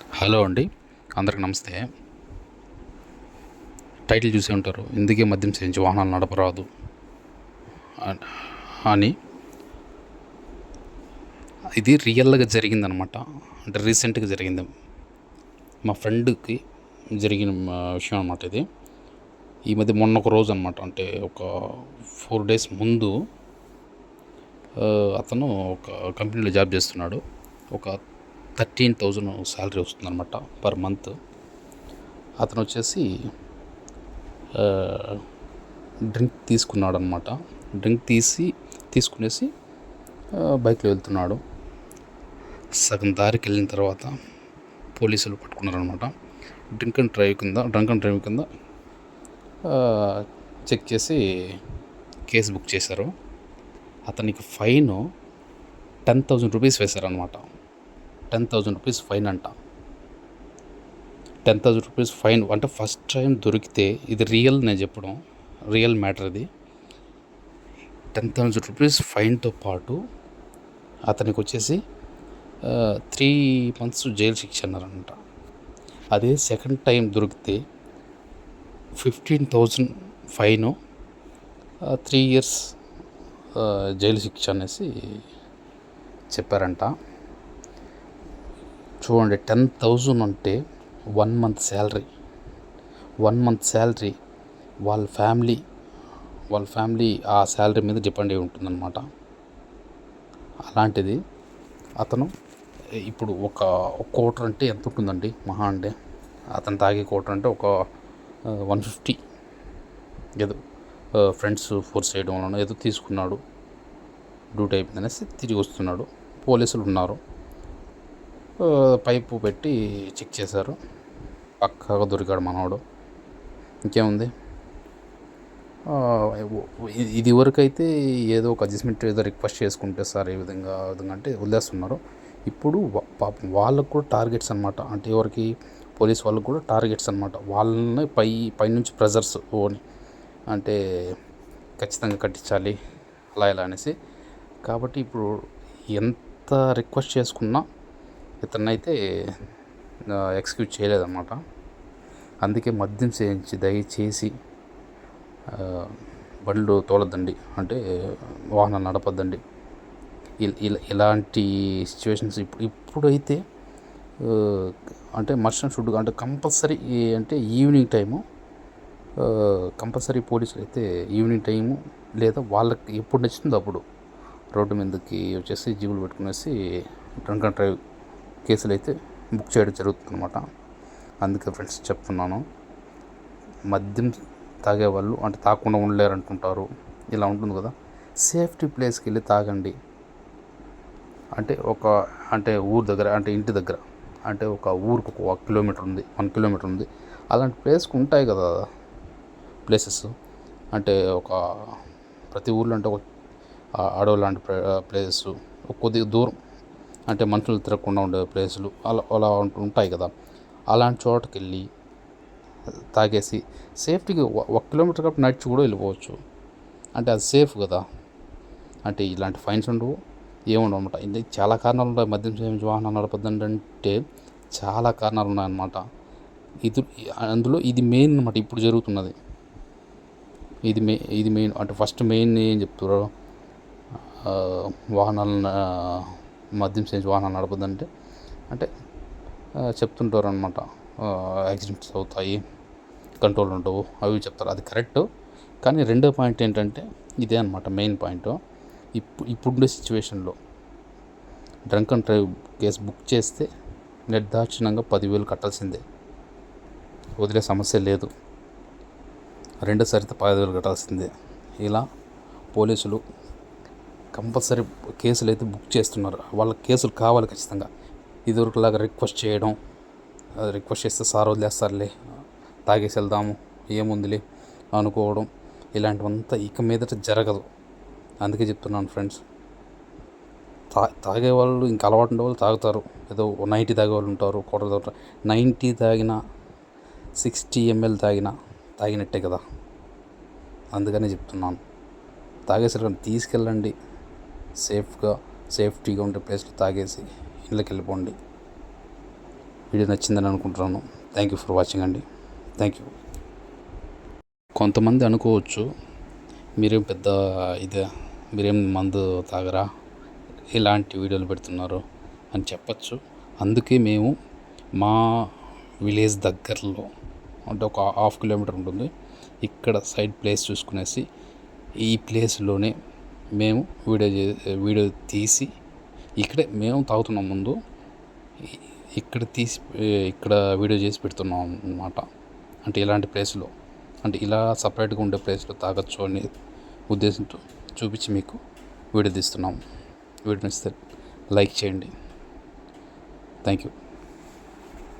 Hello అండి. అందరికి నమస్తే. టైటిల్ చూసే ఉంటారు. ఇందుకే మద్యం సేవించి వాహనాలు నడపరాదు. అని ఇది రియల్గా జరిగిందనమాట. అంటే రీసెంట్గా జరిగింది. మా ఫ్రెండ్కి జరిగిన విషయం అనమాట ఇది. ఈ మధ్య మొన్న ఒక రోజు అనమాట. అంటే ఒక ఫోర్ డేస్ ముందు అతను ఒక కంపెనీలో జాబ్ చేస్తున్నాడు. ఒక థర్టీన్ థౌజండ్ శాలరీ వస్తుందన్నమాట పర్ మంత్. అతను వచ్చేసి డ్రింక్ తీసుకున్నాడు అనమాట డ్రింక్ తీసి తీసుకునేసి బైక్లో వెళ్తున్నాడు. సగం దారికి వెళ్ళిన తర్వాత పోలీసులు పట్టుకున్నారనమాట డ్రింక్ అండ్ డ్రైవ్ కింద డ్రంక్ అండ్ డ్రైవ్ కింద చెక్ చేసి కేసు బుక్ చేశారు. అతనికి ఫైన్ టెన్ థౌజండ్ రూపీస్ వేశారనమాట టెన్ థౌజండ్ రూపీస్ ఫైన్ అంట. టెన్ థౌజండ్ రూపీస్ ఫైన్ అంటే ఫస్ట్ టైం దొరికితే ఇది రియల్ నేను చెప్పడం రియల్ మ్యాటర్ ఇది. టెన్ థౌజండ్ రూపీస్ ఫైన్తో పాటు అతనికి వచ్చేసి త్రీ మంత్స్ జైలు శిక్ష అన్నారంట. అదే సెకండ్ టైం దొరికితే fifteen thousand fine three years jail శిక్ష అనేసి చెప్పారంట. చూడండి టెన్ థౌజండ్ అంటే one month salary. One month salary వాళ్ళ ఫ్యామిలీ వాళ్ళ ఫ్యామిలీ ఆ శాలరీ మీద డిపెండ్ అయి ఉంటుందన్నమాట. అలాంటిది అతను ఇప్పుడు ఒక కోటర్ అంటే ఎంత ఉంటుందండి? మహా అంటే అతను తాగే కోటర్ అంటే ఒక వన్ ఫిఫ్టీ. ఏదో ఫ్రెండ్స్ ఫోర్స్ చేయడం వలన ఏదో తీసుకున్నాడు. డ్యూటీ అయిపోయింది అనేసి తిరిగి వస్తున్నాడు. పోలీసులు ఉన్నారు. పైపు పెట్టి చెక్ చేశారు. పక్కగా దొరికాడు మనవాడు ఇంకేముంది? ఇది వరకైతే ఏదో ఒక అడ్జస్ట్మెంట్ ఏదో రిక్వెస్ట్ చేసుకుంటే సార్ ఈ విధంగా విధంగా అంటే వదిలేస్తున్నారు. ఇప్పుడు పాపం వాళ్ళకు కూడా టార్గెట్స్ అనమాట అంటే ఎవరికి? పోలీస్ వాళ్ళకు కూడా టార్గెట్స్ అనమాట వాళ్ళని పై పైనుంచి ప్రెజర్స్ ఓని అంటే ఖచ్చితంగా కట్టించాలి అలా ఇలా అనేసి. కాబట్టి ఇప్పుడు ఎంత రిక్వెస్ట్ చేసుకున్నా ఇతన్నైతే ఎక్స్క్యూజ్ చేయలేదన్నమాట. అందుకే మద్యం సేవించి దయచేసి బండ్లు తోలద్దండి. అంటే వాహనాలు నడపద్దండి. ఇలా ఇలాంటి సిచ్యువేషన్స్ ఇప్పుడు ఇప్పుడైతే అంటే మర్షన్ షుడ్ అంటే కంపల్సరీ అంటే ఈవినింగ్ టైము కంపల్సరీ పోలీసులు అయితే ఈవినింగ్ టైము లేదా వాళ్ళకి ఎప్పుడు నచ్చిందో అప్పుడు రోడ్డు మీదకి వచ్చేసి జీబులు పెట్టుకునేసి డ్రంక్ అండ్ డ్రైవ్ కేసులు అయితే బుక్ చేయడం జరుగుతుందన్నమాట. అందుకే ఫ్రెండ్స్ చెప్తున్నాను. మద్యం తాగేవాళ్ళు అంటే తాగకుండా ఉండలేరు అంటుంటారు ఇలా ఉంటుంది కదా. సేఫ్టీ ప్లేస్కి వెళ్ళి తాగండి. అంటే ఒక అంటే ఊరు దగ్గర అంటే ఇంటి దగ్గర అంటే ఒక ఊరికి ఒక కిలోమీటర్ ఉంది వన్ కిలోమీటర్ ఉంది. అలాంటి ప్లేస్కి ఉంటాయి కదా ప్లేసెస్. అంటే ఒక ప్రతి ఊర్లో అంటే ఒక ఆ అడవి లాంటి ప్లేసెస్ కొద్దిగా దూరం. అంటే మనుషులు తిరగకుండా ఉండే ప్లేసులు అలా అలా ఉంటాయి కదా. అలాంటి చోటకి వెళ్ళి తాగేసి సేఫ్టీగా ఒక కిలోమీటర్ కాబట్టి నడిచి కూడా వెళ్ళిపోవచ్చు. అంటే అది సేఫ్ కదా. అంటే ఇలాంటి ఫైన్స్ ఉండవు ఏముండవు అనమాట ఇది చాలా కారణాలు ఉన్నాయి మద్యం సేవించి వాహనాలు నడపద్దండి అంటే చాలా కారణాలు ఉన్నాయన్నమాట. ఇది అందులో ఇది మెయిన్ అనమాట ఇప్పుడు జరుగుతున్నది. ఇది మె ఇది మెయిన్ అంటే ఫస్ట్ మెయిన్ ఏం చెప్తారు? వాహనాలను మద్యం సేవించి వాహనాలు నడపదంటే అంటే చెప్తుంటారు అనమాట యాక్సిడెంట్స్ అవుతాయి కంట్రోల్ ఉండవు అవి చెప్తారు. అది కరెక్ట్. కానీ రెండో పాయింట్ ఏంటంటే ఇదే అనమాట మెయిన్ పాయింట్. ఇప్పుడు ఇప్పుడుండే సిచ్యువేషన్లో drunk and drive case book చేస్తే నిర్దాక్షిణంగా పదివేలు కట్టాల్సిందే. వదిలే సమస్య లేదు. రెండోసారి పదివేలు కట్టాల్సిందే. ఇలా పోలీసులు కంపల్సరీ కేసులు అయితే బుక్ చేస్తున్నారు. వాళ్ళ కేసులు కావాలి ఖచ్చితంగా. ఇదివరకులాగా రిక్వెస్ట్ చేయడం అది రిక్వెస్ట్ చేస్తే సార్ వదిలేస్తారులే తాగేసి వెళ్దాము ఏముందిలే అనుకోవడం ఇలాంటివంతా ఇక మీదట జరగదు. అందుకే చెప్తున్నాను ఫ్రెండ్స్. తా తాగే వాళ్ళు ఇంకా అలవాటు ఉండే వాళ్ళు తాగుతారు. ఏదో నైంటీ తాగే వాళ్ళు ఉంటారు క్వార్టర్ తాగుతారు నైంటీ తాగిన సిక్స్టీ ఎంఎల్ తాగిన తాగినట్టే కదా. అందుకనే చెప్తున్నాను. తాగేసరికి తీసుకెళ్ళండి. సేఫ్గా సేఫ్టీగా ఉండే ప్లేస్లో తాగేసి ఇళ్ళకి వెళ్ళిపోండి. వీడియో నచ్చిందని అనుకుంటున్నాను. థ్యాంక్ యూ ఫర్ వాచింగ్ అండి. థ్యాంక్ యూ కొంతమంది అనుకోవచ్చు మీరేం పెద్ద ఇదే మీరేం మందు తాగరా? ఇలాంటి వీడియోలు పెడుతున్నారు? అని చెప్పచ్చు. అందుకే మేము మా విలేజ్ దగ్గరలో అంటే ఒక హాఫ్ కిలోమీటర్ ఉంటుంది. ఇక్కడ సైడ్ ప్లేస్ చూసుకునేసి ఈ ప్లేస్లోనే మేము వీడియో వీడియో తీసి ఇక్కడే మేము తాగుతున్నాం ముందు ఇక్కడ తీసి ఇక్కడ వీడియో చేసి పెడుతున్నాం అన్నమాట. అంటే ఇలాంటి ప్లేస్లో అంటే ఇలా సపరేట్గా ఉండే ప్లేస్లో తాగొచ్చు అనే ఉద్దేశంతో చూపించి మీకు వీడియో తీస్తున్నాము వీడియో నచ్చితే లైక్ చేయండి. Thank you.